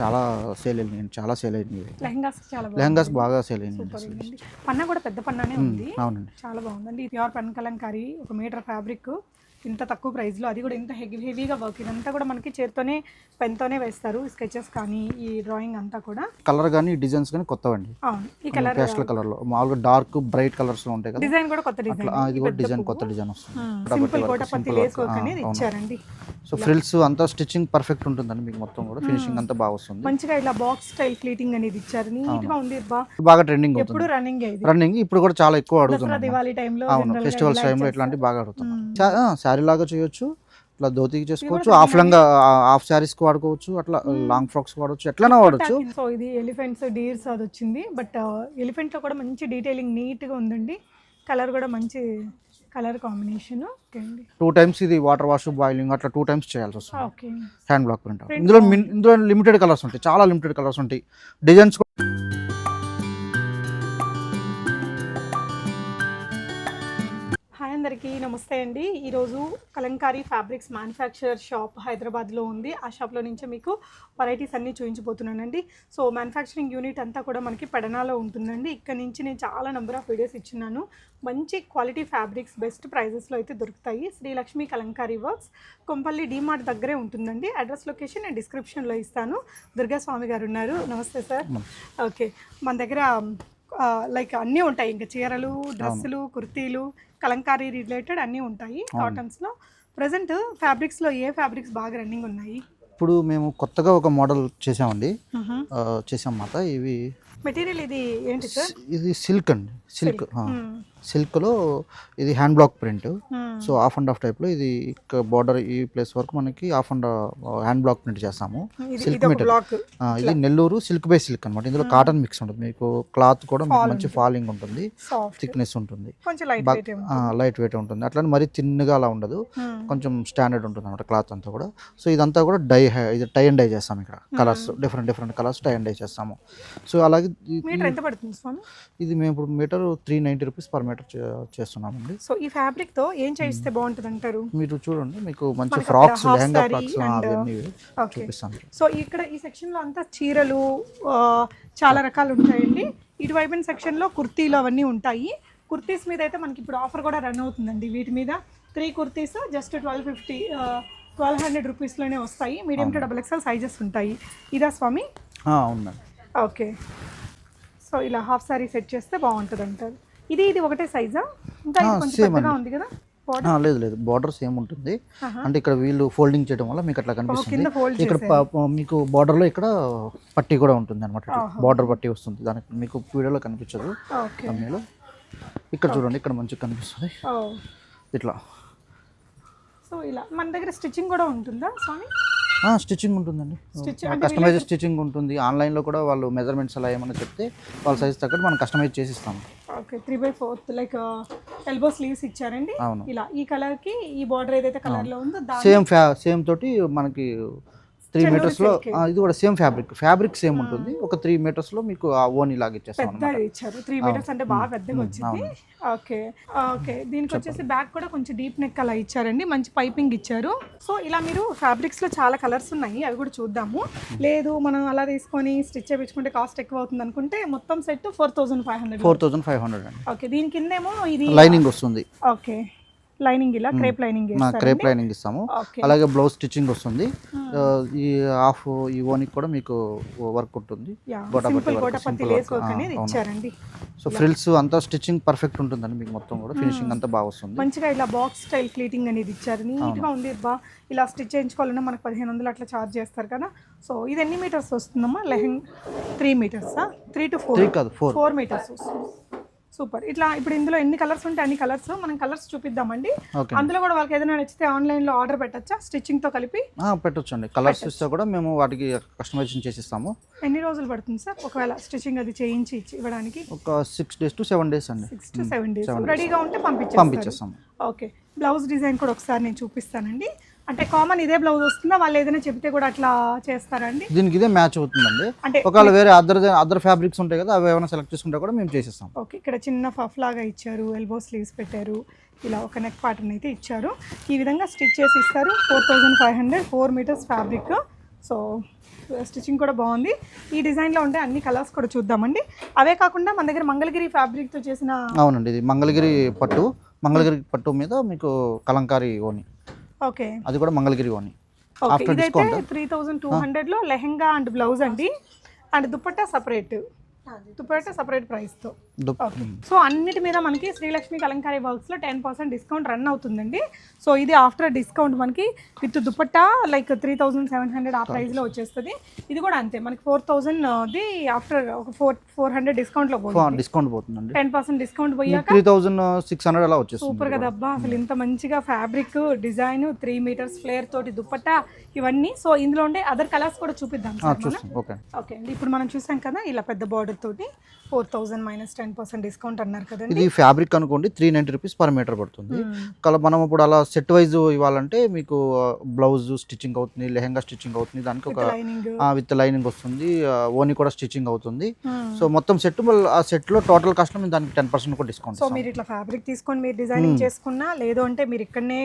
చాలా సేల్ అయినాయి చాలా సేల్ అయినాయి. లెహంగాస్ చాలా లెహంగాస్ బాగా సేల్ అయినాయి పన్న కూడా పెద్ద పన్నానే ఉంది. అవునండి. చాలా బాగుందండి. ప్యూర్ పన్ కలంకారీ ఒక మీటర్ ఫ్యాబ్రిక్ ఇంత తక్కువ ప్రైస్లో అది కూడా ఇంత హెవీ హెవీగా వర్క్ ఇదంతా కూడా మనకి చేత్తోనే పెన్తోనే వేస్తారు. స్కెచెస్ కానీ ఈ డ్రాయింగ్ అంతా కూడా. కలర్ కానీ డిజైన్స్ కానీ కొత్తవండి. అవును. ఈ కలర్ పేస్టల్ కలర్లో మామూలుగా డార్క్ బ్రైట్ కలర్స్లో ఉంటాయి కదా. డిజైన్ కూడా కొత్త డిజైన్. ఇది కూడా డిజైన్ కొత్త డిజైన్ వస్తుంది. సింపుల్ కోటపత్తి లేస్ వర్క్. అనేది ఇచ్చారండి. సో ఫ్రిల్స్ అంతా స్టిచ్చింగ్ పర్ఫెక్ట్ ఉంటుందండి మీకు మొత్తం కూడా. ఫినిషింగ్ అంతా బాగా వస్తుంది. మంచిగా ఇలా బాక్స్ స్టైల్ ఫ్లీటింగ్ అనేది ఇచ్చారు. నీట్గా ఉంది బాగా ట్రెండింగ్ ఎప్పుడు రన్నింగ్ రన్నింగ్ ఇప్పుడు కూడా చాలా ఎక్కువ దసరా అడుగుతున్నాం దివాళీ టైంలో అవును. ఫెస్టివల్స్ టైంలో ఇట్లాంటివి బాగా అడుగుతున్నాం శారీ లాగా చేయొచ్చు ఇట్లా ధోతికి చేసుకోవచ్చు. హాఫ్ లంగా హాఫ్ శారీస్కి వాడుకోవచ్చు అట్లా లాంగ్ ఫ్రాక్స్ వాడవచ్చు ఎట్లైనా వాడచ్చు. సో ఇది ఎలిఫెంట్స్ డీర్స్ అది వచ్చింది బట్ ఎలిఫెంట్లో కూడా మంచి డీటెయిలింగ్ నీట్గా ఉందండి. కలర్ కూడా మంచి కలర్ కాంబినేషన్ టూ టైమ్స్ ఇది వాటర్ వాష్ బాయిలింగ్ అట్లా టూ టైమ్స్ చేయాల్సి వస్తుంది. ఓకే హ్యాండ్ బ్లాక్ ప్రింట్ ఇందులో ఇందులో లిమిటెడ్ కలర్స్ ఉంటాయి. చాలా లిమిటెడ్ కలర్స్ ఉంటాయి. డిజైన్స్ హాయ్ అందరికీ నమస్తే అండి. ఈరోజు కలంకారీ ఫ్యాబ్రిక్స్ మ్యానుఫ్యాక్చర్ షాప్ హైదరాబాద్లో ఉంది. ఆ షాప్లో నుంచి మీకు వెరైటీస్ అన్నీ చూపించబోతున్నానండి. సో మ్యానుఫ్యాక్చరింగ్ యూనిట్ అంతా కూడా మనకి పెడనాలో ఉంటుందండి. ఇక్కడ నుంచి నేను చాలా నెంబర్ ఆఫ్ వీడియోస్ ఇచ్చున్నాను. మంచి క్వాలిటీ ఫ్యాబ్రిక్స్ బెస్ట్ ప్రైజెస్లో అయితే దొరుకుతాయి. శ్రీలక్ష్మి కలంకారీ వర్క్స్ కొంపల్లి డీమార్ట్ దగ్గరే ఉంటుందండి. అడ్రస్ లొకేషన్ నేను డిస్క్రిప్షన్లో ఇస్తాను. దుర్గాస్వామి గారు ఉన్నారు. నమస్తే సార్ ఓకే మన దగ్గర లైక్ అన్నీ ఉంటాయి. ఇంకా చీరలు డ్రెస్సులు కుర్తీలు కలంకారీ రిలేటెడ్ అన్నీ ఉంటాయి కాటన్స్లో ప్రజెంట్ ఫ్యాబ్రిక్స్లో ఏ ఫ్యాబ్రిక్స్ బాగా రన్నింగ్ ఉన్నాయి? ఇప్పుడు మేము కొత్తగా ఒక మోడల్ చేసామండి చేసాం మాట ఇవి మెటీరియల్ ఇది ఏంటి సార్? ఇది సిల్క్ అండి. సిల్క్ సిల్క్లో ఇది hand block print. So half and half టైప్లో ఇది బార్డర్ ఈ ప్లేస్ వరకు మనకి half and hand block print చేస్తాము. Silk material. ఇది నెల్లూరు సిల్క్ బై సిల్క్ అనమాట ఇందులో కాటన్ మిక్స్ ఉంటుంది. మీకు క్లాత్ కూడా మంచి ఫాలింగ్ ఉంటుంది. థిక్నెస్ ఉంటుంది. లైట్ వెయిట్ ఉంటుంది. అట్లనే మరీ తిన్నగా అలా ఉండదు. కొంచెం స్టాండర్డ్ ఉంటుంది అనమాట క్లాత్ అంతా కూడా. సో ఇదంతా కూడా డై ఇది టై అండ్ డై చేస్తాం ఇక్కడ. Colours different different colours tie and dye చేస్తాము. సో అలాగే మీటర్ ఎంత పడుతుంది స్వామి? ఇది మేము ఇప్పుడు metre three ninety rupees per metre చేస్తున్నామండి. సో ఈ ఫ్యాబ్రిక్తో ఏం చేయిస్తే బాగుంటుంది అంటారు మీరు చూడండి మీకు మంచి ఫ్రాక్స్ లెహంగా ఫ్రాక్స్ అవన్నీ. చూపిస్తాను. సో ఇక్కడ ఈ సెక్షన్లో అంతా చీరలు చాలా రకాలు ఉంటాయండి. ఇటువైపున సెక్షన్లో కుర్తీలు అవన్నీ ఉంటాయి. కుర్తీస్ మీద అయితే మనకి ఇప్పుడు ఆఫర్ కూడా రన్ అవుతుందండి. వీటి మీద three kurtis just twelve fifty twelve hundred రూపీస్లోనే వస్తాయి. Medium to double XL sizes ఉంటాయి. ఇదా స్వామి? ఆ, అవునండి. ఓకే. సో ఇలా హాఫ్ సారీ సెట్ చేస్తే బాగుంటుంది అంటారు ఇది ఇది ఒకటే సైజా ఇంకా కొంచెం. ఉంది కదా? లేదు లేదు. బార్డర్ సేమ్ ఉంటుంది. అంటే ఇక్కడ వీళ్ళు ఫోల్డింగ్ చేయడం వల్ల మీకు అట్లా కనిపిస్తుంది. ఇక్కడ మీకు border లో ఇక్కడ పట్టీ కూడా ఉంటుంది అనమాట బార్డర్ పట్టీ వస్తుంది. దానికి మీకు వీడియోలో కనిపించదు. ఇక్కడ చూడండి ఇక్కడ మంచిగా కనిపిస్తుంది. ఇట్లా. సో ఇలా మన దగ్గర స్టిచ్చింగ్ కూడా ఉంటుందా స్వామి? స్టిచ్చింగ్ ఉంటుందండి. కస్టమైజ్ స్టిచ్చింగ్ ఉంటుంది. ఆన్లైన్లో కూడా వాళ్ళు మెజర్మెంట్స్ అలా ఏమైనా చెప్తే వాళ్ళ సైజ్ తగ్గట్టు మనం కస్టమైజ్ చేసి ఇస్తాము okay three by fourth like elbow sleeves ఇచ్చారండి. అవును. ఇలా ఈ కలర్కి ఈ బార్డర్ ఏదైతే కలర్లో ఉందో సేమ్ ఫ్యా సేమ్ తోటి మనకి త్రీ మీటర్స్లో ఇది కూడా సేమ్ ఫ్యాబ్రిక్. ఫ్యాబ్రిక్ సేమ్ ఉంటుంది. ఒక త్రీ మీటర్స్లో మీకు ఆ ఓన్ ఇలాగ ఇచ్చేస్తాం ఇచ్చారు. త్రీ మీటర్స్ అంటే బాగా పెద్దగా వచ్చింది. ఓకే. ఓకే. దీనికి వచ్చేసి బ్యాక్ కూడా కొంచెం డీప్ నెక్ అలా ఇచ్చారండి. మంచి పైపింగ్ ఇచ్చారు. సో ఇలా మీరు ఫ్యాబ్రిక్స్లో చాలా కలర్స్ ఉన్నాయి. అవి కూడా చూద్దాము. లేదు మనం అలా తీసుకొని స్టిచ్ చేయించుకుంటే కాస్ట్ ఎక్కువ అవుతుంది అనుకుంటే మొత్తం set four thousand five hundred. Four thousand five hundred okay. దీని కిందేమో ఇది లైనింగ్ వస్తుంది. ఓకే. లైనింగ్ ఇలా క్రేప్ లైనింగ్ క్రేప్ లైనింగ్ ఇస్తాము. అలాగే బ్లౌజ్ స్టిచ్చింగ్ వస్తుంది. ఈ హాఫ్ ఈ ఓనికి కూడా మీకు వర్క్ ఉంటుంది. ఇచ్చారండి. సో ఫ్రిల్స్ అంతా స్టిచ్చింగ్ పర్ఫెక్ట్ ఉంటుందండి మీకు మొత్తం కూడా. ఫినిషింగ్ అంతా బాగా వస్తుంది. మంచిగా ఇలా బాక్స్ స్టైల్ ఫ్లీటింగ్ అనేది ఇచ్చారు. నీట్గా ఉంది. బా ఇలా స్టిచ్ చేయించుకోవాలన్నా మనకు పదిహేను వందలు అట్లా చార్జ్ చేస్తారు కదా. సో ఇది ఎన్ని మీటర్స్ వస్తుందమ్మా? Lehenga three మీటర్సా? Three to four? కాదు ఫోర్. ఫోర్ మీటర్స్ వస్తుంది. సూపర్. ఇట్లా ఇప్పుడు ఇందులో ఎన్ని కలర్స్ ఉంటాయి అన్ని కలర్స్ మనం కలర్స్ చూపిద్దామండి. అందులో కూడా వాళ్ళకి ఏదైనా నచ్చితే ఆన్లైన్లో ఆర్డర్ పెట్టచ్చా? స్టిచ్చింగ్తో కలిపి? పెట్టొచ్చు అండి కలర్స్ ఇస్తే కూడా మేము వాటికి కస్టమైజేషన్ చేసి ఇస్తాము ఎన్ని రోజులు పడుతుంది సార్? ఒకవేళ స్టిచ్చింగ్ అది చేయించి ఇవ్వడానికి? ఒక six days to seven days అండి. సిక్స్ టు సెవెన్ డేస్ రెడీగా ఉంటే పంపించేస్తాము. ఓకే బ్లౌజ్ డిజైన్ కూడా ఒకసారి నేను చూపిస్తానండి. అంటే కామన్ ఇదే బ్లౌజ్ వస్తుందా? వాళ్ళు ఏదైనా చెప్తే కూడా అట్లా చేస్తారండి? దీనికి ఇదే మ్యాచ్ అవుతుందండి. అంటే ఒకవేళ వేరే అదర్ అదర్ ఫ్యాబ్రిక్స్ ఉంటాయి కదా అవి ఏమైనా సెలెక్ట్ చేసుకుంటే కూడా మేము చేసిస్తాం. ఓకే ఇక్కడ చిన్న ఫఫ్ లాగా ఇచ్చారు ఎల్బో స్లీవ్స్ పెట్టారు ఇలా ఒక నెక్ పార్ట్ని అయితే ఇచ్చారు. ఈ విధంగా స్టిచ్ చేసి ఇస్తారు. Four thousand five hundred four metres fabric so stitching కూడా బాగుంది. ఈ డిజైన్లో ఉండే అన్ని కలర్స్ కూడా చూద్దామండి. అవే కాకుండా మన దగ్గర మంగళగిరి ఫ్యాబ్రిక్తో చేసిన అవునండి ఇది మంగళగిరి పట్టు. మంగళగిరి పట్టు మీద మీకు కలంకారీ ఓని. ఓకే. అది కూడా మంగళగిరి ఓని ఇదైతే discount? త్రీ థౌజండ్ టూ హండ్రెడ్లో లెహెంగా అండ్ బ్లౌజ్ అండి. And dupatta separate dupatta separate ప్రైస్తో సో అన్నిటి మీద మనకి శ్రీలక్ష్మి కలంకారీ వర్క్స్లో టెన్ పర్సెంట్ డిస్కౌంట్ రన్ అవుతుందండి. సో ఇది ఆఫ్టర్ డిస్కౌంట్ మనకి with dupatta like three thousand seven hundred ఆ ప్రైస్లో వచ్చేస్తుంది. ఇది కూడా అంతే. మనకి ఫోర్ థౌజండ్ది ఆఫ్టర్ ఒక ఫోర్ ఫోర్ హండ్రెడ్ డిస్కౌంట్లో పోతుంది. డిస్కౌంట్ పోతుందండి. టెన్ పర్సెంట్ డిస్కౌంట్ పోయాక త్రీ థౌజండ్ సిక్స్ హండ్రెడ్ అలా వచ్చేస్తుంది సూపర్ కదా అబ్బా అసలు ఇంత మంచిగా fabric design three metres flare తోటి దుపట్టా ఇవన్నీ. సో ఇందులో ఉండే అదర్ కలర్స్ కూడా చూపిద్దాం ఓకే. ఓకే అండి. ఇప్పుడు మనం చూసాం కదా ఇలా పెద్ద బార్డర్ తోటి four thousand minus ten percent discount అన్నారు కదండి. ఇది ఫ్యాబ్రిక్ అనుకోండి three ninety rupees per metre పడుతుంది. కల మనం ఇప్పుడు అలా సెట్ వైజ్ ఇవ్వాలంటే మీకు బ్లౌజ్ స్టిచ్చింగ్ అవుతుంది లెహంగా స్టిచ్చింగ్ అవుతుంది దానికి ఒక లైనింగ్ విత్ లైనింగ్ వస్తుంది ఓని కూడా స్టిచ్చింగ్ అవుతుంది. సో మొత్తం సెట్ ఆ సెట్లో టోటల్ కాస్ట్ దానికి టెన్ పర్సెంట్ కూడా డిస్కౌంట్ సో మీరు ఇట్లా ఫ్యాబ్రిక్ తీసుకొని మీరు డిజైనింగ్ చేసుకున్నా లేదు అంటే మీరు ఇక్కడనే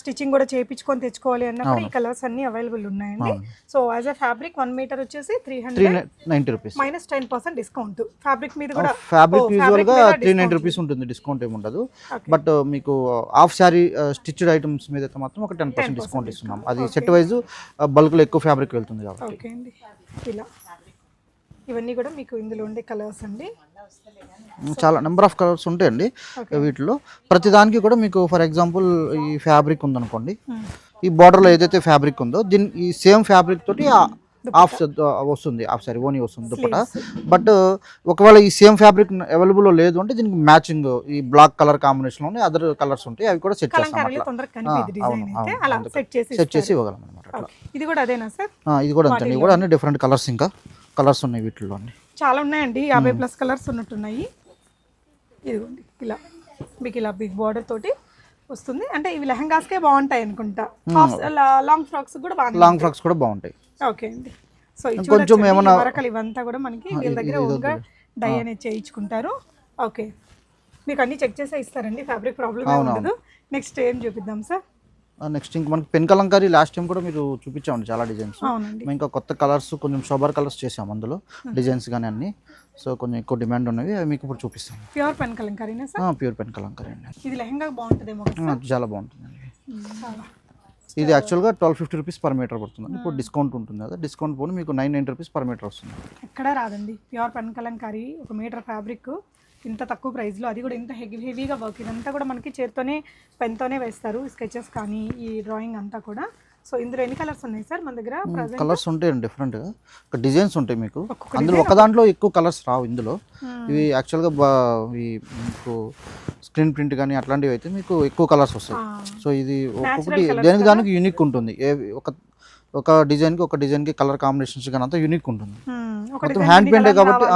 స్టిచ్చింగ్ కూడా చేయించుకొని తెచ్చుకోవాలి అన్నా కూడా ఈ కలర్స్ అన్ని అవైలబుల్ ఉన్నాయండి. So as a fabric one metre వచ్చేసి three hundred ninety rupees minus ten percent discount fabric మీద కూడా ఫ్యాబ్రిక్ Oh, యూజువల్ fabric గా త్రీ నైంటీ discount. రూపీస్ ఉంటుంది. డిస్కౌంట్ ఏమి ఉండదు. బట్ మీకు హాఫ్ శారీ స్టిచ్డ్ ఐటమ్స్ మీద అయితే మాత్రం ఒక టెన్ పర్సెంట్ డిస్కౌంట్ ఇస్తున్నాం. అది సెట్ వైజ్ బల్క్లో ఎక్కువ ఫ్యాబ్రిక్ వెళ్తుంది కాబట్టి. ఓకే అండి. ఇలా. ఇవన్నీ కూడా మీకు ఇందులో ఉండే కలర్స్ అండి. చాలా నెంబర్ ఆఫ్ కలర్స్ ఉంటాయండి వీటిలో. ప్రతిదానికి కూడా మీకు ఫర్ ఎగ్జాంపుల్ ఈ ఫ్యాబ్రిక్ ఉందనుకోండి. Hmm. ఈ border లో ఏదైతే ఫ్యాబ్రిక్ ఉందో దీని ఈ సేమ్ ఫ్యాబ్రిక్ తోటి హాఫ్ వస్తుంది. హాఫ్ సారీ ఓనీ వస్తుంది దుప్పట. బట్ ఒకవేళ ఈ సేమ్ ఫ్యాబ్రిక్ అవైలబుల్ లేదు అంటే దీనికి మ్యాచింగ్ ఈ బ్లాక్ కలర్ కాంబినేషన్లోనే అదర్ కలర్స్ ఉంటాయి. అవి కూడా సెట్ చేస్తాం. సెట్ చేసి ఇవ్వగలం అనమాట. ఇది కూడా అదేనా సార్? ఆ, ఇది కూడా అంతే కూడా అన్ని డిఫరెంట్ కలర్స్ ఇంకా. కలర్స్ ఉన్నాయి వీటిలో చాలా ఉన్నాయండి. యాభై ప్లస్ కలర్స్ ఉన్నట్టున్నాయి. ఇదిగోండి ఇలా మీకు ఇలా బిగ్ బార్డర్ తోటి వస్తుంది. అంటే ఇవి లెహంగాస్కే బాగుంటాయి అనుకుంటా. లాంగ్ ఫ్రాక్స్ కూడా బాగా లాంగ్ ఫ్రాక్స్ కూడా బాగుంటాయి. ఓకే అండి. సో ఇది కొంచెం ఏమన్నా- వరకలు ఇవంతా కూడా మనకి వీళ్ళ దగ్గర ఓన్గా డై అనేది చేయించుకుంటారు. ఓకే మీకు అన్ని చెక్ చేసే ఇస్తారండి. ఫ్యాబ్రిక్ ప్రాబ్లమ్ ఉండదు. నెక్స్ట్ ఏం చూపిద్దాం సార్ నెక్స్ట్ ఇంకా మనకి పెన్ కలంకారీ లాస్ట్ టైం కూడా మీరు చూపించామండి చాలా డిజైన్స్ మేము ఇంకా కొత్త కలర్స్ కొంచెం షోబర్ కలర్స్ చేసాం అందులో డిజైన్స్ కానీ అన్ని. సో కొంచెం ఎక్కువ డిమాండ్ ఉన్నవి అవి మీకు ఇప్పుడు చూపిస్తాం ప్యూర్ పెన్ కలంకారీనా సార్? ప్యూర్ పెన్ కలంకారీ అండి. ఇది లెహంగా బాగుంటుందేమో చాలా బాగుంటుందండి. ఇది యాక్చువల్గా twelve fifty rupees per metre పడుతుంది ఇప్పుడు డిస్కౌంట్ ఉంటుంది కదా డిస్కౌంట్ పోనీ మీకు nine ninety rupees per metre వస్తుంది. ఎక్కడా రాదండి. ప్యూర్ పెన్ కలంకారీ ఒక మీటర్ ఫ్యాబ్రిక్ ఇంత తక్కువ ప్రైస్లో అది కూడా ఇంత హెవీ హెవీగా వర్క్ ఇదంతా కూడా మనకి చేత్తోనే పెన్తోనే వేస్తారు స్కెచెస్ కానీ ఈ డ్రాయింగ్ అంతా కూడా. సో ఇందులో ఎన్ని కలర్స్ ఉన్నాయి సార్ మన దగ్గర కలర్స్ ఉంటాయండి డిఫరెంట్గా ఒక డిజైన్స్ ఉంటాయి మీకు. అందులో ఒక దాంట్లో ఎక్కువ కలర్స్ రావు ఇందులో. ఇవి యాక్చువల్గా ఈ మీకు స్క్రీన్ ప్రింట్ కానీ అట్లాంటివి అయితే మీకు ఎక్కువ కలర్స్ వస్తాయి. సో ఇది ఒక్కొక్కటి దేనికి దానికి యూనిక్ ఉంటుంది. ఏ ఒక ఒక డిజైన్కి ఒక డిజైన్కి కలర్ కాంబినేషన్స్ కానీ అంతా యూనిక్ ఉంటుంది మొత్తం హ్యాండ్ పెయింటే కాబట్టి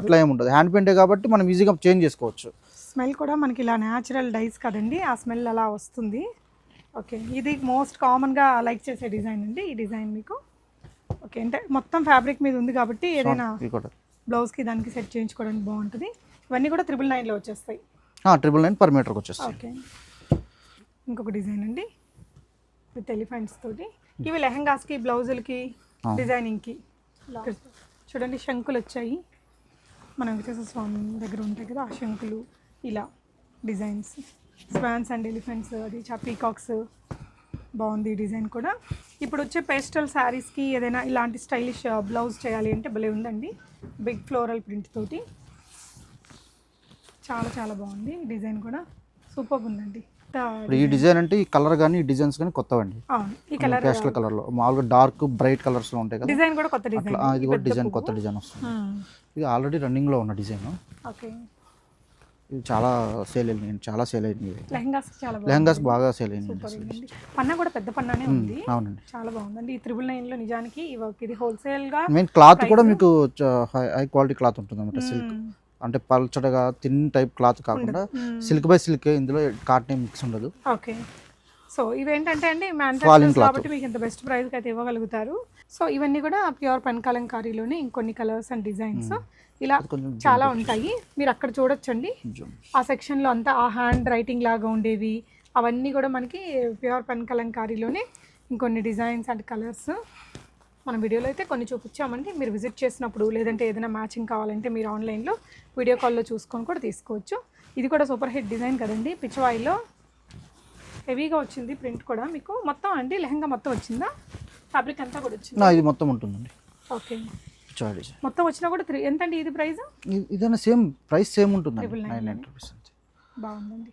అట్లా ఏమి ఉండదు. హ్యాండ్ పెయింటే కాబట్టి మనం ఈజీగా చేంజ్ చేసుకోవచ్చు. స్మెల్ కూడా మనకి ఇలా న్యాచురల్ డైస్ కదండి ఆ స్మెల్ అలా వస్తుంది. ఓకే ఇది మోస్ట్ కామన్గా లైక్ చేసే డిజైన్ అండి ఈ డిజైన్ మీకు. ఓకే అంటే మొత్తం ఫ్యాబ్రిక్ మీద ఉంది కాబట్టి ఏదైనా బ్లౌజ్కి దానికి సెట్ చేయించుకోవడానికి బాగుంటుంది. ఇవన్నీ కూడా త్రిబుల్ నైన్లో వచ్చేస్తాయి. ట్రిపుల్ నైన్ పర్ మీటర్కి వచ్చేస్తాయి. ఓకే ఇంకొక డిజైన్ అండి విత్ ఎలిఫెంట్స్ తోటి. ఇవి లెహంగాస్కి బ్లౌజులకి డిజైనింగ్కి. చూడండి శంకులు వచ్చాయి. మన వెంకటేశ్వర స్వామి దగ్గర ఉంటాయి కదా ఆ శంకులు ఇలా డిజైన్స్. స్వాన్స్ అండ్ ఎలిఫెంట్స్ అది చా పీకాక్స్. బాగుంది డిజైన్ కూడా. ఇప్పుడు వచ్చే పేస్టల్ శారీస్కి ఏదైనా ఇలాంటి స్టైలిష్ బ్లౌజ్ చేయాలి అంటే భలే ఉందండి. బిగ్ ఫ్లోరల్ ప్రింట్ తోటి. చాలా చాలా బాగుంది డిజైన్ కూడా. సూపర్ ఉందండి. ఇప్పుడు ఈ డిజైన్ అంటే ఈ కలర్ కానీ ఈ డిజైన్స్ కానీ కొత్తవండి. అవును ఈ కలర్ పేస్టల్ కలర్లో. మామూలుగా డార్క్ బ్రైట్ కలర్స్లో ఉంటాయి కదా. డిజైన్ కూడా కొత్త డిజైన్. ఇది కూడా డిజైన్ కొత్త డిజైన్ వస్తుంది. ఇది ఆల్రెడీ రన్నింగ్లో ఉన్న డిజైన్. ఓకే. ఇది చాలా సేల్ అయింది చాలా సేల్ అయింది లెహంగాస్ చాలా లెహంగాస్ బాగా సేల్ అయింది పన్నా కూడా పెద్ద పన్నానే ఉంది. అవునండి. చాలా బాగుందండి. ఈ త్రిబుల్ నైన్లో నిజానికి ఇది హోల్సేల్గా మెయిన్ క్లాత్ కూడా మీకు హై క్వాలిటీ క్లాత్ ఉంటుంది అనమాట సిల్క్ అంటే పల్చడగా థిన్ టైప్ క్లాత్ కాకుండా సిల్క్ బై సిల్క్ ఇందులో కాటన్ మిక్స్ ఉండదు. ఓకే. సో ఇవేంటంటే అండి మ్యానుఫ్యాక్చర్స్ కాబట్టి మీకు ఇంత బెస్ట్ ప్రైస్కి అయితే ఇవ్వగలుగుతారు. సో ఇవన్నీ కూడా ప్యూర్ పెన్ కలంకారీలోనే ఇంకొన్ని కలర్స్ అండ్ డిజైన్స్ ఇలా చాలా ఉంటాయి. మీరు అక్కడ చూడొచ్చండి. ఆ సెక్షన్లో అంతా ఆ హ్యాండ్ రైటింగ్ లాగా ఉండేవి. అవన్నీ కూడా మనకి ప్యూర్ పెన్ కలంకారీలోనే ఇంకొన్ని డిజైన్స్ అండ్ కలర్స్ మన వీడియోలో అయితే కొన్ని చూపించామండి. మీరు విజిట్ చేసినప్పుడు లేదంటే ఏదైనా మ్యాచింగ్ కావాలంటే మీరు ఆన్లైన్లో వీడియో కాల్లో చూసుకొని కూడా తీసుకోవచ్చు. ఇది కూడా సూపర్ హిట్ డిజైన్ కదండి. పిచ్చివాయిలో హెవీగా వచ్చింది ప్రింట్ కూడా మీకు. మొత్తం అండి లెహంగా మొత్తం వచ్చిందా? ఫ్యాబ్రిక్ అంతా కూడా వచ్చింది? ఇది మొత్తం ఉంటుందండి. ఓకే. మొత్తం వచ్చినా కూడా త్రీ ఎంతండి ఇది ప్రైస్? ఇది- ఇదైనా సేమ్ ప్రైస్ సేమ్ అంతే బాగుందండి.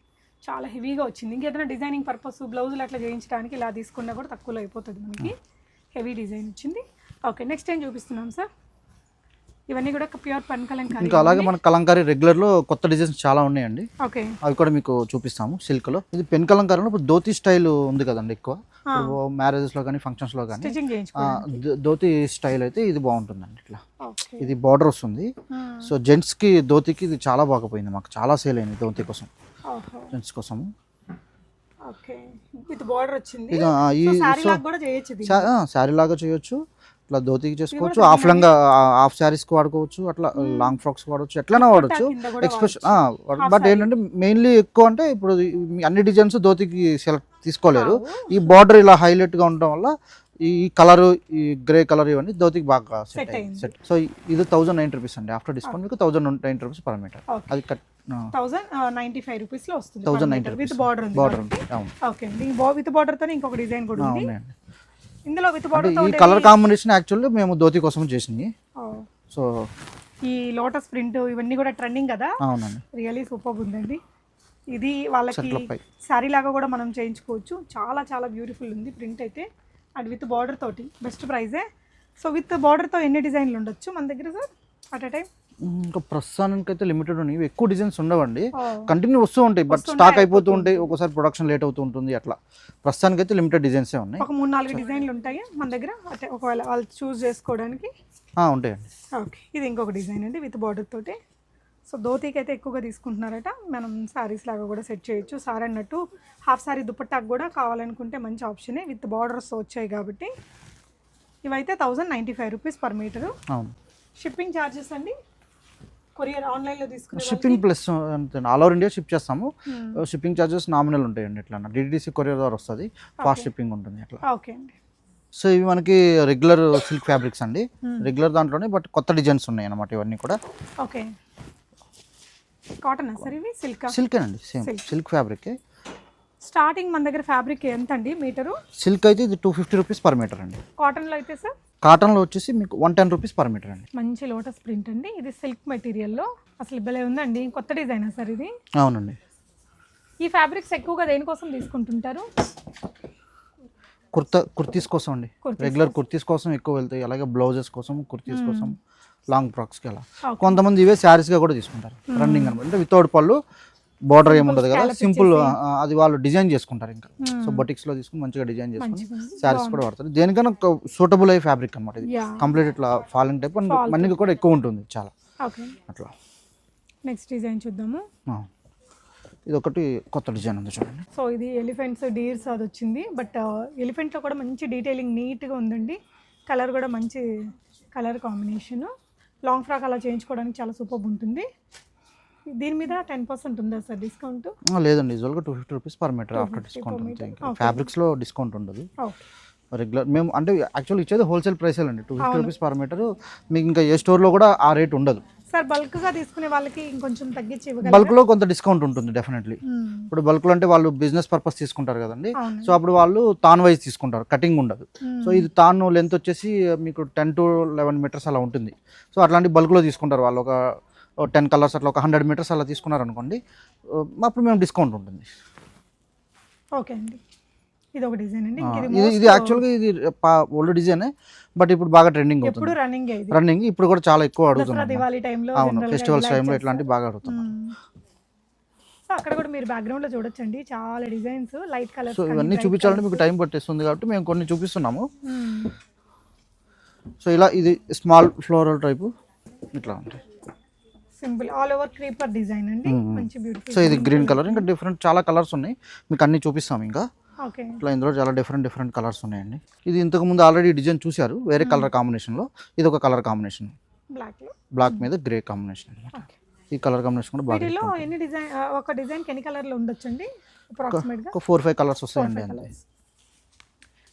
చాలా హెవీగా వచ్చింది. ఇంకేదైనా డిజైనింగ్ పర్పస్ బ్లౌజులు అట్లా చేయించడానికి ఇలా తీసుకున్నా కూడా తక్కువలో అయిపోతుంది మనకి. హెవీ డిజైన్ వచ్చింది. ఓకే నెక్స్ట్ ఏం చూపిస్తున్నాం సార్? ఇవన్నీ కూడా ప్యూర్ పన్ కలంకారీ ఇంకా అలాగే మన కలంకారీ రెగ్యులర్లో కొత్త డిజైన్స్ చాలా ఉన్నాయండి. ఓకే. అవి కూడా మీకు చూపిస్తాము సిల్క్లో ఇది పెన్ కలంకారీలో ఇప్పుడు ధోతి స్టైల్ ఉంది కదండి ఎక్కువ. మ్యారేజెస్లో కానీ ఫంక్షన్స్లో కానీ ధోతి స్టైల్ అయితే ఇది బాగుంటుందండి ఇట్లా. ఇది బార్డర్ వస్తుంది. సో జెంట్స్కి ధోతికి ఇది చాలా బాగా మాకు. చాలా సేల్ అయింది ధోతి కోసం. జెంట్స్ కోసము. విత్ బార్డర్ వచ్చింది. ఇక ఈ శారీ లాగా చేయొచ్చు ఇట్లా ధోతికి చేసుకోవచ్చు. హాఫ్ లంగా హాఫ్ శారీస్కి వాడుకోవచ్చు. అట్లా లాంగ్ ఫ్రాక్స్ వాడవచ్చు ఎట్లైనా వాడచ్చు. ఎక్స్ప్రెషన్ బట్ ఏంటంటే మెయిన్లీ ఎక్కువ అంటే ఇప్పుడు అన్ని డిజైన్స్ ధోతికి సెలెక్ట్ తీసుకోలేరు. ఈ బార్డర్ ఇలా హైలైట్గా ఉండడం వల్ల ఈ కలర్ ఈ గ్రే కలర్ ఇవన్నీ ధోతికి బాగా సెట్. సెట్ సో ఇది థౌసండ్ నైన్ రూపీస్ అండి. ఆఫ్టర్ డిస్కౌంట్ మీకు thousand nine rupees per metre. అది కట్ థౌసండ్ నైంటీ ఫైవ్ రూపీస్లో వస్తుంది thousand nine with rupees. Border ఉంది బార్డర్ ఓకే అండి విత్ బార్డర్తో ఇంకొక డిజైన్ కూడా ఉంది. ఇందులో విత్ బార్డర్ ఈ కలర్ కాంబినేషన్ యాక్చువల్లీ మేము ధోతి కోసం చేసింది. సో ఈ లోటస్ ప్రింట్ ఇవన్నీ కూడా ట్రెండింగ్ కదా? అవునండి. రియలీ సూపర్ ఉందండి. ఇది వాళ్ళకి. శారీ లాగా కూడా మనం చేయించుకోవచ్చు. చాలా చాలా బ్యూటిఫుల్ ఉంది ప్రింట్ అయితే. అండ్ విత్ బార్డర్ తోటి. బెస్ట్ ప్రైజే సో విత్ బార్డర్తో ఎన్ని డిజైన్లు ఉండొచ్చు మన దగ్గర సార్ అట్ ఎ టైం ఇంకా ప్రస్తుతానికి అయితే లిమిటెడ్ ఉన్నాయి. ఎక్కువ డిజైన్స్ ఉండవండి. కంటిన్యూ వస్తూ ఉంటాయి బట్ స్టాక్ అయిపోతూ ఉంటాయి. ఒక్కోసారి ప్రొడక్షన్ లేట్ అవుతూ ఉంటుంది అట్లా. ప్రస్తుతానికి అయితే లిమిటెడ్ డిజైన్సే ఉన్నాయి. ఒక మూడు నాలుగు డిజైన్లు ఉంటాయి మన దగ్గర? ఒకవేళ వాళ్ళు చూస్ చేసుకోవడానికి? ఉంటాయండి. ఓకే. ఇది ఇంకొక డిజైన్ అండి విత్ బార్డర్ తోటి. సో ధోతీకి అయితే ఎక్కువగా తీసుకుంటున్నారట. మనం శారీస్ లాగా కూడా సెట్ చేయొచ్చు. సారీ అన్నట్టు హాఫ్ సారీ దుపట్టాకు కూడా కావాలనుకుంటే మంచి ఆప్షనే విత్ బార్డర్స్ వచ్చాయి కాబట్టి. ఇవైతే thousand ninety five rupees per metre shipping charges అండి? కొరియర్ ఆన్లైన్లో తీసుకునే shipping plus all over India ship చేస్తాము. షిప్పింగ్ ఛార్జెస్ నామినల్ ఉంటాయండి ఇట్లా డిడిసి కొరియర్ ద్వారా వస్తుంది. ఫాస్ట్ షిప్పింగ్ ఉంటుంది అట్లా. ఓకే అండి. సో ఇవి మనకి రెగ్యులర్ సిల్క్ ఫ్యాబ్రిక్స్ అండి. రెగ్యులర్ దాంట్లోనే బట్ కొత్త డిజైన్స్ ఉన్నాయి అన్నమాట ఇవన్నీ కూడా. ఓకే. కాటన్ సార్ ఇవి? సిల్క్? సిల్కేనండి సేమ్. సిల్క్. ఫ్యాబ్రిక్. స్టార్టింగ్ మన దగ్గర ఫ్యాబ్రిక్ ఎంత అండి మీటరు? సిల్క్ అయితే ఇది two fifty rupees per metre అండి కాటన్లో అయితే సార్? కాటన్లో వచ్చేసి మీకు one ten rupees per metre అండి. మంచి లోటస్ ప్రింట్ అండి. ఇది సిల్క్ మెటీరియల్లో. అసలు భలే ఉందండి. కొత్త డిజైనా సార్ ఇది? అవునండి. ఈ ఫ్యాబ్రిక్స్ ఎక్కువగా దేనికోసం తీసుకుంటుంటారు? కుర్తా కుర్తీస్ కోసం అండి. రెగ్యులర్ కుర్తీస్ కోసం ఎక్కువ వెళ్తాయి. అలాగే బ్లౌజెస్ కోసం కుర్తీస్ కోసం లాంగ్ ఫ్రాక్స్కి అలా. కొంతమంది ఇవే శారీస్గా కూడా తీసుకుంటారు. రన్నింగ్ అనమాట అంటే వితౌట్ పళ్ళు బార్డర్ ఏముండదు కదా? సింపుల్ అది వాళ్ళు డిజైన్ చేసుకుంటారు ఇంకా. Hmm. సో బొటిక్స్లో తీసుకుని మంచిగా డిజైన్ చేసుకుని. శారీస్ కూడా వాడతారు. దేనికైనా సూటబుల్ అయ్యే ఫ్యాబ్రిక్ అనమాట ఇది. కంప్లీట్ ఇట్లా ఫాలింగ్ టైప్ అండ్ మన్నిక కూడా ఎక్కువ ఉంటుంది చాలా. అట్లా. నెక్స్ట్ డిజైన్ చూద్దాము. ఇది ఒకటి కొత్త డిజైన్ ఉంది చూడండి. సో ఇది ఎలిఫెంట్స్ డీర్స్ అది వచ్చింది బట్ ఎలిఫెంట్లో కూడా మంచి డీటెయిలింగ్ నీట్గా ఉందండి. కలర్ కూడా మంచి కలర్ కాంబినేషన్ లాంగ్ ఫ్రాక్ అలా చేయించుకోవడానికి చాలా సూపర్ ఉంటుంది. దీని మీద టెన్ పర్సెంట్ ఉందా సార్ డిస్కౌంట్ లేదండి యూజువల్గా two fifty rupees per metre after 250 discount ఉంటుంది. ఫ్యాబ్రిక్స్లో డిస్కౌంట్ ఉండదు. రెగ్యులర్ మేము అంటే యాక్చువల్ ఇచ్చేది హోల్సేల్ ప్రైస్ అండి two fifty rupees per metre మీకు ఇంకా ఏ స్టోర్లో కూడా ఆ రేట్ ఉండదు. సార్ బల్క్గా తీసుకునే వాళ్ళకి ఇంకొంచెం తగ్గించి బల్క్లో కొంత డిస్కౌంట్ ఉంటుంది డెఫినెట్లీ మ్మ్. ఇప్పుడు బల్క్లో అంటే వాళ్ళు బిజినెస్ పర్పస్ తీసుకుంటారు కదండి. సో అప్పుడు వాళ్ళు తాన్ వైజ్ తీసుకుంటారు కటింగ్ ఉండదు. సో ఇది తాను లెంత్ వచ్చేసి మీకు టెన్ టు లెవెన్ మీటర్స్ అలా ఉంటుంది. సో అట్లాంటి బల్క్లో తీసుకుంటారు వాళ్ళు. ఒక టెన్ కలర్స్ అట్లా ఒక హండ్రెడ్ మీటర్స్ అలా తీసుకున్నారు అనుకోండి అప్పుడు మేము డిస్కౌంట్ ఉంటుంది. ఓకే అండి. ఇది ఒక డిజైన్ అండి. ఇది యాక్చువల్గా ఇది ఓల్డ్ డిజైనే బట్ ఇప్పుడు బాగా ట్రెండింగ్ అవుతుంది. రన్నింగ్ రన్నింగ్ ఇప్పుడు కూడా చాలా ఎక్కువ దసరా అడుగుతున్నాం దివాళీ టైంలో అవును ఫెస్టివల్స్ టైంలో ఇట్లాంటివి బాగా అడుగుతున్నాం. సో అక్కడ కూడా మీరు బ్యాక్గ్రౌండ్లో చూడొచ్చండి. చాలా డిజైన్స్ లైట్ కలర్స్ సో ఇవన్నీ చూపించాలంటే మీకు టైం పట్టేస్తుంది కాబట్టి మేము కొన్ని చూపిస్తున్నాము. సో ఇలా ఇది స్మాల్ ఫ్లోరల్ టైపు ఇట్లా ఉంటాయి. Simple all over creeper design అండి. మంచి బ్యూటిఫుల్ సో ఇది గ్రీన్ కలర్ ఇంకా డిఫరెంట్ చాలా కలర్స్ ఉన్నాయి. మీకు అన్ని చూపిస్తాం ఇంకా. ఇట్లా ఇందులో చాలా డిఫరెంట్ డిఫరెంట్ కలర్స్ ఉన్నాయండి. ఇది ఇంతకు ముందు ఆల్రెడీ డిజైన్ చూశారు వేరే కలర్ కాంబినేషన్లో ఇది ఒక కలర్ కాంబినేషన్ బ్లాక్ మీద గ్రే కాంబినేషన్ అనమాట ఈ కలర్ కాంబినేషన్ కూడా బాగా ఎన్ని డిజైన్ ఒక డిజైన్ ఎన్ని కలర్లో ఉండొచ్చండి? ఒక ఫోర్ ఫైవ్ కలర్స్ వస్తాయండి.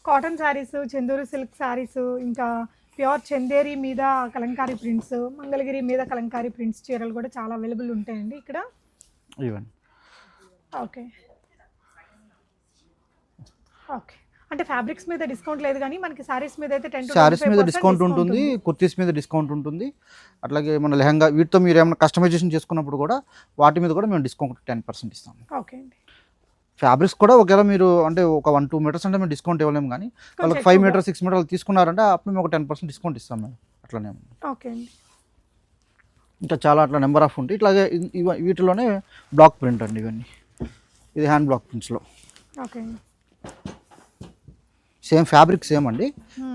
కాటన్ శారీస్ చందూరి సిల్క్ శారీస్ ఇంకా ప్యూర్ చందేరి మీద కలంకారీ ప్రింట్స్ మంగళగిరి మీద కలంకారీ ప్రింట్స్ చీరలు కూడా చాలా అవైలబుల్ ఉంటాయండి ఇక్కడ? ఇవన్నీ ఓకే. ఓకే. అంటే ఫ్యాబ్రిక్స్ మీద డిస్కౌంట్ లేదు కానీ మనకి శారీస్ మీద అయితే టెన్ శారీస్ మీద డిస్కౌంట్ ఉంటుంది కుర్తీస్ మీద డిస్కౌంట్ ఉంటుంది. అట్లాగే మన లెహంగా వీటితో మీరు ఏమైనా కస్టమైజేషన్ చేసుకున్నప్పుడు కూడా వాటి మీద కూడా మేము డిస్కౌంట్ టెన్ పర్సెంట్ ఇస్తాము ఓకే అండి. ఫ్యాబ్రిక్స్ కూడా ఒకవేళ మీరు అంటే ఒక వన్ టూ మీటర్స్ అంటే మేము డిస్కౌంట్ ఇవ్వలేము కానీ వాళ్ళకి ఫైవ్. మీటర్స్ సిక్స్ మీటర్లు తీసుకున్నారంటే అప్పుడు మేము ఒక టెన్ పర్సెంట్ డిస్కౌంట్ ఇస్తాం మేము అట్లనే ఓకే అండి. ఇంకా చాలా అట్లా నెంబర్ ఆఫ్ ఉంటాయి ఇట్లాగే వీటిలోనే బ్లాక్ ప్రింట్ అండి ఇవన్నీ. ఇది హ్యాండ్ బ్లాక్ ప్రింట్స్లో ఓకే సేమ్ ఫ్యాబ్రిక్ సేమ్ అండి.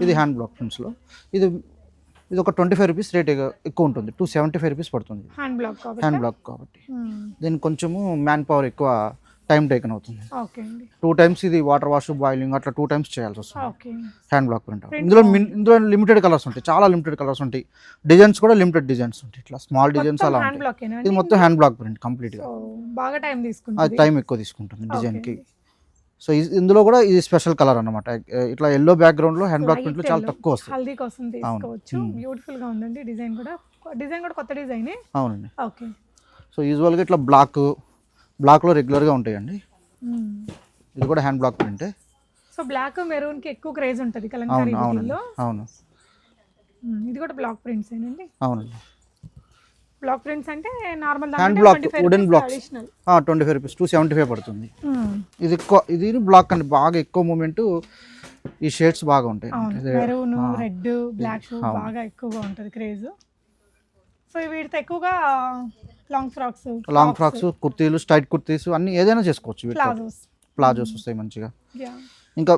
ఇది హ్యాండ్ బ్లాక్ ప్రింట్స్లో ఇది ఇది ఒక ట్వంటీ ఫైవ్ రూపీస్ రేట్ ఎక్కువ ఉంటుంది. టూ సెవెంటీ ఫైవ్ రూపీస్ పడుతుంది హ్యాండ్ బ్లాక్ కాబట్టి. హ్యాండ్ బ్లాక్ కాబట్టి. మ్మ్. దీనికి కొంచెము మ్యాన్ పవర్ ఎక్కువ టైం టేకన్ అవుతుంది. టూ టైమ్స్ ఇది వాటర్ వాష్ బాయిలింగ్ అట్లా టూ టైమ్స్ చేయాల్సి వస్తుంది. హ్యాండ్ బ్లాక్ ప్రింట్ ఇందులో ఇందులో లిమిటెడ్ కలర్స్ ఉంటాయి. చాలా లిమిటెడ్ కలర్స్ ఉంటాయి. డిజైన్స్ కూడా లిమిటెడ్ డిజైన్స్ ఉంటాయి. ఇట్లా స్మాల్ డిజైన్స్ అలా ఉంటాయి. ఇది మొత్తం హ్యాండ్ బ్లాక్ ప్రింట్ కంప్లీట్గా. సో బాగా టైం అది తీసుకుంటుంది టైం ఎక్కువ తీసుకుంటుంది ఓకే డిజైన్కి. అండి. సో ఇందులో కూడా ఇది స్పెషల్ కలర్ అన్నమాట. ఇట్లా ఎల్లో బ్యాక్గ్రౌండ్లో హ్యాండ్ బ్లాక్ ప్రింట్లు చాలా. తక్కువ వస్తాయి. హల్దీ కోసం తీసుకోవచ్చు. బ్యూటిఫుల్గా ఉందండి డిజైన్ కూడా. డిజైన్ కూడా కొత్త డిజైనే? అవునండి. ఓకే. సో యూజువల్గా ఇట్లా బ్లాక్ బ్లాక్లో రెగ్యులర్గా ఉంటాయండి. ఇది కూడా హ్యాండ్ బ్లాక్ ప్రింటే. సో బ్లాక్ మెరూన్కి ఎక్కువ క్రేజ్ ఉంటుంది కలంకారీ అవును అవును. ఇది కూడా బ్లాక్ ప్రింట్స్ ఏనండి? అవునండి. బ్లాక్ ప్రింట్స్ అంటే normal block, wooden blocks. Additional twenty five rupees two seventy five పడుతుంది. ఇది ఎక్కువ ఇది బ్లాక్ అండి. బాగా ఎక్కువ మూమెంట్ ఈ షేడ్స్ బాగా ఉంటాయి. Maroon red black. బాగా ఎక్కువగా ఉంటుంది క్రేజ్. సో వీటితో ఎక్కువగా లాంగ్ ఫ్రాక్స్ లాంగ్ ఫ్రాక్స్ కుర్తీలు స్టైట్ కుర్తీస్ అన్ని ఏదైనా చేసుకోవచ్చు ప్లాజోస్ ప్లాజోస్ వస్తాయి మంచిగా. ఇంకా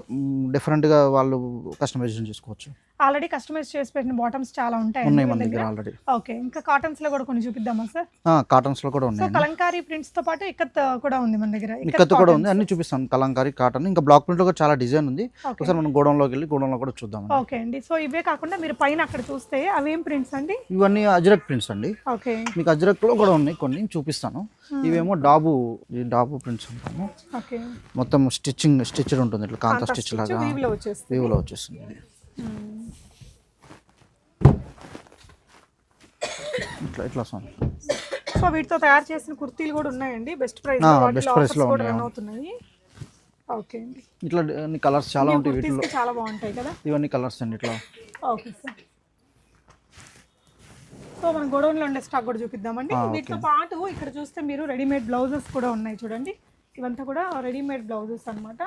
డిఫరెంట్గా వాళ్ళు కస్టమైజేషన్ చేసుకోవచ్చు. ఆల్రెడీ కస్టమైజ్ చేసి పెట్టిన బాటమ్స్ చాలా ఉంటాయి ఉన్నాయి మన దగ్గర ఆల్రెడీ. ఓకే ఇంకా కాటన్స్లో కూడా కొన్ని చూపిద్దామా సార్? కాటన్స్లో కూడా సో ఉన్నాయి కలంకారీ ప్రింట్స్తో పాటు ఇక్కత్ కూడా ఉంది మన దగ్గర. ఇక్కత్ కూడా ఉంది అన్ని చూపిస్తాను కలంకారీ కాటన్ ఇంకా బ్లాక్ ప్రింట్లో కూడా చాలా డిజైన్ ఉంది. ఒకసారి మనం గోడౌన్లోకి వెళ్ళి గోడౌన్లో కూడా చూద్దాం ఓకే అండి. సో ఇవే కాకుండా మీరు పైన అక్కడ చూస్తే అవేం ప్రింట్స్ అండి? ఇవన్నీ అజ్రక్ ప్రింట్స్ అండి. ఓకే. మీకు అజ్రక్లో కూడా ఉన్నాయి కొన్ని చూపిస్తాను. ఇవేమో డాబు ఈ డాబు ప్రింట్స్ ఉంటాము ఓకే. మొత్తం స్టిచ్చింగ్ స్టిచ్డ్ ఉంటుంది ఇట్లా కాంతా స్టిచ్ లాగా. వీవ్లో వచ్చేస్తుంది. వీవ్లో వచ్చేస్తుంది. ఇట్లా ఇట్లా వస్తుంది సో వీటితో తయారు చేసిన కుర్తీలు కూడా ఉన్నాయండి. బెస్ట్ ప్రైస్ ఆఫర్స్ price లో రన్. అవుతున్నాయి. ఓకే అండి. ఇట్లా కలర్స్ చాలా ఉంటాయి వీటిలో. చాలా బాగుంటాయి కదా? ఇవన్నీ కలర్స్ అండి ఇట్లా. ఓకే సార్ సో మనం గోడౌన్లో ఉండే స్టాక్ కూడా చూపిద్దామండి. వీటితో పాటు ఇక్కడ చూస్తే మీరు రెడీమేడ్ బ్లౌజెస్ కూడా ఉన్నాయి చూడండి. ఇవంతా కూడా రెడీమేడ్ బ్లౌజెస్ అన్నమాట.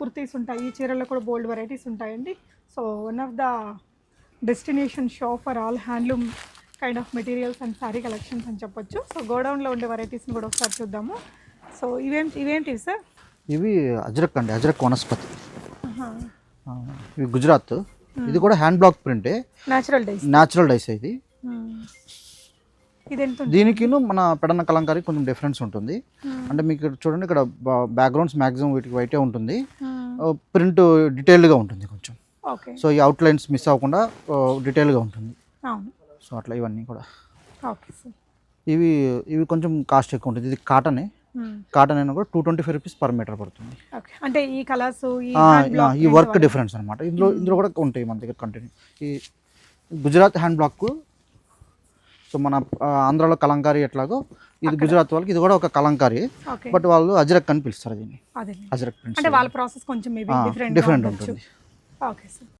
కుర్తీస్ ఉంటాయి ఈ చీరల్లో కూడా బోల్డ్ వెరైటీస్ ఉంటాయండి. So one of the destination show for all handloom kind of materials and sari collections అని చెప్పొచ్చు. సో గోడౌన్లో ఉండే వెరైటీస్ని కూడా ఒకసారి చూద్దాము. సో ఇవేంటి ఇవేంటివి సార్ ఇవి అజ్రక్ అండి అజ్రక్ వనస్పతి. ఇవి గుజరాత్. ఇది కూడా హ్యాండ్ బ్లాక్ ప్రింటే న్యాచురల్ డైస్ న్యాచురల్ డైస్ ఇది. ఎంత దీనికిను మన పెడన్న కలంకారీ కొంచెం డిఫరెన్స్ ఉంటుంది. అంటే మీకు చూడండి ఇక్కడ బ్యాక్గ్రౌండ్స్ మ్యాక్సిమం వీటికి వైటే ఉంటుంది. ప్రింట్ డీటెయిల్డ్గా ఉంటుంది కొంచెం. సో ఈ అవుట్లైన్స్ మిస్ అవ్వకుండా డీటెయిల్గా ఉంటుంది. సో అట్లా ఇవన్నీ కూడా. ఇవి ఇవి కొంచెం కాస్ట్ ఎక్కువ ఉంటుంది. ఇది కాటనే కాటన్ అయినా కూడా two twenty five rupees per metre పడుతుంది అంటే ఈ కలర్స్ ఈ వర్క్ డిఫరెన్స్ అనమాట ఇందులో ఇందులో కూడా ఉంటాయి మన దగ్గర కంటిన్యూ ఈ గుజరాత్ హ్యాండ్ బ్లాక్ సో మన ఆంధ్రాలో కలంకారీ ఎట్లాగో ఇది గుజరాత్ వాళ్ళకి ఇది కూడా ఒక కలంకారీ. బట్ వాళ్ళు అజ్రక్ అని పిలుస్తారు దీన్ని అజ్రక్ అంటే వాళ్ళ ప్రాసెస్ కొంచెం డిఫరెంట్ ఉంటుంది. Okay sir